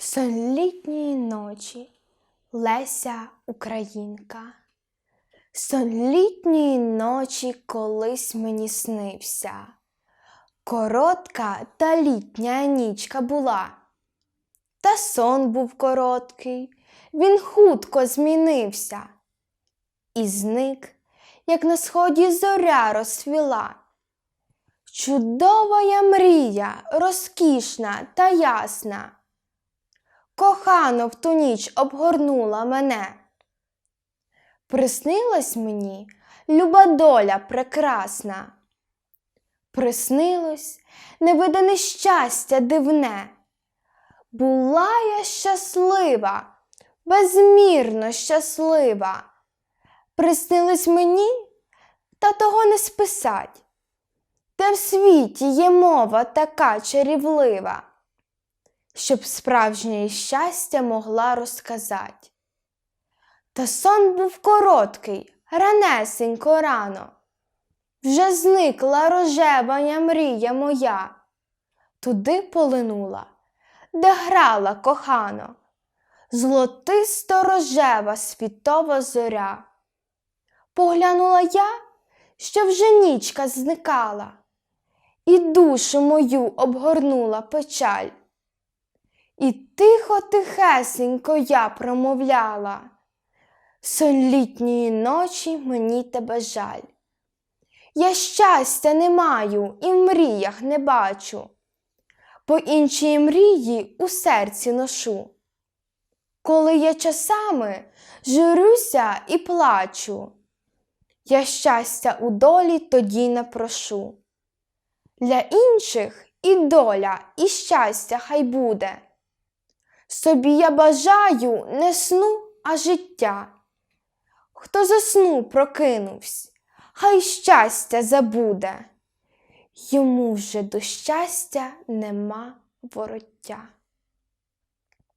Сон літньої ночі Леся Українка. Сон літньої ночі колись мені снився. Коротка та літня нічка була. Та сон був короткий, він хутко змінився. І зник, як на сході зоря розсвіла. Чудова я мрія, розкішна та ясна. Кохано в ту ніч обгорнула мене. Приснилась мені люба доля прекрасна. Приснилось невидане щастя дивне. Була я щаслива, безмірно щаслива. Приснилось мені, та того не списать. Де в світі є мова така чарівлива, щоб справжнє щастя могла розказать. Та сон був короткий, ранесенько рано. Вже зникла рожевая мрія моя, туди полинула, де грала кохано, золотисто рожева світова зоря. Поглянула я, що вже нічка зникала, і душу мою обгорнула печаль. І тихо тихесенько я промовляла. Сон літньої ночі мені тебе жаль. Я щастя не маю і в мріях не бачу, бо інші мрії у серці ношу. Коли я часами журюся і плачу, я щастя у долі тоді не прошу. Для інших і доля, і щастя хай буде. Собі я бажаю не сну, а життя. Хто за сну прокинувсь, хай щастя забуде, йому вже до щастя нема вороття.